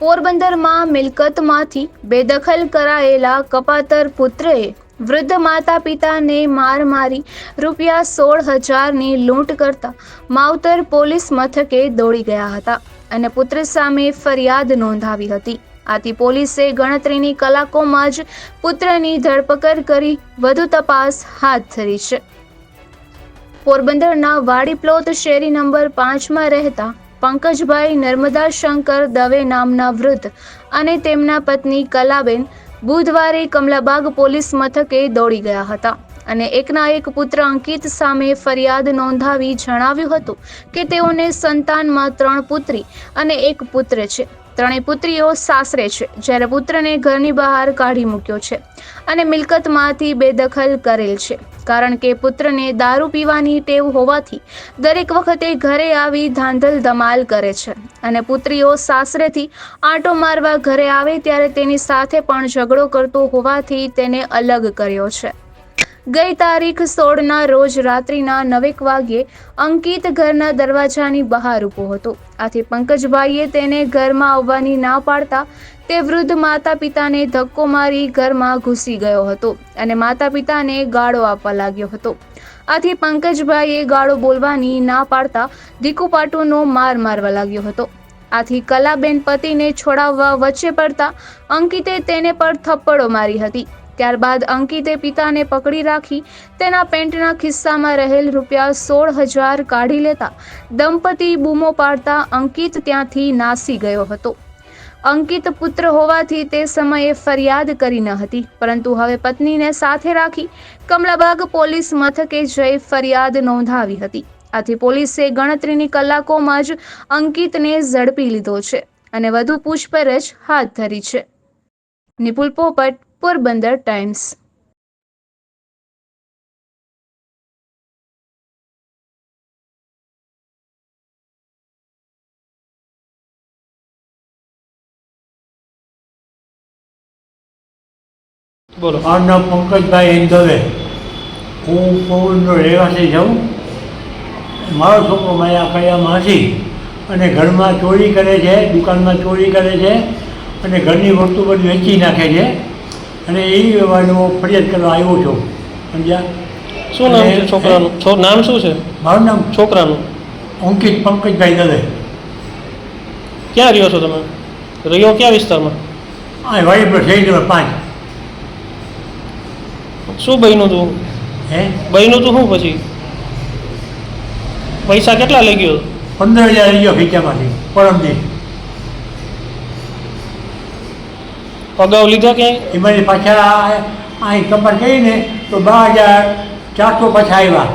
પોરબંદરમાં મિલકતમાંથી બેદખલ કરાયેલા કપાતર પુત્રએ વૃદ્ધ માતા પિતાને માર મારી રૂપિયા સોળ હજારની લૂંટ કરતા માવતર પોલીસ મથકે દોડી ગયા હતા અને પુત્ર સામે ફરિયાદ નોંધાવી હતી. આથી પોલીસે ગણતરીની કલાકોમાં જ પુત્રની ધરપકડ કરી વધુ તપાસ હાથ ધરી છે. પોરબંદરના વાડી પ્લોટ શેરી નંબર પાંચમાં રહેતા પંકજભાઈ નર્મદા શંકર દવે નામના વૃદ્ધ અને તેમના પત્ની કલાબેન બુધવારે કમલાબાગ પોલીસ મથકે દોડી ગયા હતા. અને એકના એક પુત્ર અંકિત સામે ફરિયાદ નોંધાવી જણાવ્યું હતું કે તેઓને સંતાનમાં ત્રણ પુત્રી અને એક પુત્ર છે. ત્રણેય પુત્રીઓ સાસરે છે, જ્યારે પુત્રને ઘરની બહાર કાઢી મૂક્યો છે અને મિલકતમાંથી બેદખલ કરેલ છે. કારણ કે પુત્રને દારૂ પીવાની ટેવ હોવાથી દરેક વખતે ઘરે આવી ધાંધલ ધમાલ કરે છે અને પુત્રીઓ સાસરેથી આંટો મારવા ઘરે આવે ત્યારે તેની સાથે પણ ઝઘડો કરતો હોવાથી તેને અલગ કર્યો છે. ગઈ તારીખ સોળના રોજ રાત્રિના નવેક વાગ્યે અંકિત ઘરના દરવાજાની બહાર ઊભો હતો. આથી પંકજભાઈએ તેને ઘરમાં આવવાની ના પાડતા તે વૃદ્ધ માતા પિતાને ધક્કો મારી ઘરમાં ઘૂસી ગયો હતો અને માતા પિતાને ગાળો આપવા લાગ્યો હતો. આથી પંકજભાઈએ ગાળો બોલવાની ના પાડતા દીકુપાટુનો માર મારવા લાગ્યો હતો. આથી કલાબેન પતિને છોડાવવા વચ્ચે પડતા અંકિતે તેને પર થપ્પડો મારી હતી. ત્યારબાદ અંકિતે પિતાને પકડી રાખી તેના પેન્ટના ખિસ્સામાં રહેલ રૂપિયા સોળ હજાર કાઢી લેતા દંપતી બૂમો પાડતા અંકિત ત્યાંથી નાસી ગયો હતો. અંકિત પુત્ર હોવાથી તે સમયે ફરિયાદ કરી ન હતી, પરંતુ હવે પત્નીને સાથે રાખી કમલાબાગ પોલીસ મથકે જઈ ફરિયાદ નોંધાવી હતી. આથી પોલીસે ગણતરીની કલાકોમાં જ અંકિતને ઝડપી લીધો છે અને વધુ પૂછપરછ હાથ ધરી છે. નિપુલ પોપટ પોરબંદર ટાઈમ્સ બોલો. મારું નામ પંકજભાઈ દવે હું પોવનનો રહેવાસી છું. મારો છોકરો મારા કયામાં હતી અને ઘરમાં ચોરી કરે છે, દુકાનમાં ચોરી કરે છે અને ઘરની વસ્તુ બધી વેચી નાખે છે. અને એ વ્યવહારનો ફરિયાદ કરવા આવ્યો છું. સમજ્યા? શું નામ છે છોકરાનું? છો નામ શું છે? મારું નામ છોકરાનું. અંકિત પંકજભાઈ દલે. ક્યાં રહ્યો છો તમે? રહ્યો કયા વિસ્તારમાં? આ વાડી પર થઈ નંબર પાંચ. શું બન્યું તું? હે? બન્યું તું શું પછી? પૈસા કેટલા લઈ ગયો? પંદર હજાર લઈ ગયો ખીચામાંથી પરમદી અગાઉ લીધા કે? એમાં પાછા અહીં કપાટ કરીને તો બાર હજાર ચારસો પાછા આવ્યા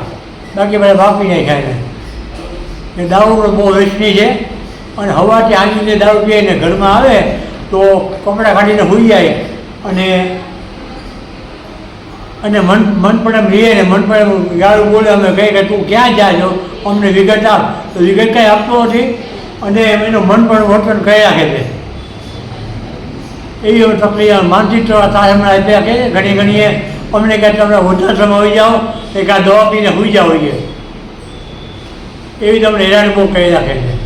બાકી બધા વાપરી નાખ્યા એ દારૂનો બહુ વેચની છે. અને હવાથી આંગીને દારૂ પીએ ને ઘરમાં આવે તો કપડાં કાઢીને હોઈ જાય. અને અને મન મન પણ એમ રહીએ ને મન પણ એમ ગાળું બોલે અમે કહે કે તું ક્યાં જા છો? અમને વિગત આપ. તો વિગત કાંઈ આપતો નથી. અને એનું મન પણ વર્તન કહી રાખે છે એવી તકલીફ માનસિક તારે હમણાં આપ્યા કે ઘણી ઘણીએ અમને કહે તમે ઓછા સમય હોઈ જાઓ એક આ દવા પીને હોઈ જાઓ એવી તમને હેરાન બહુ કહી રાખે છે.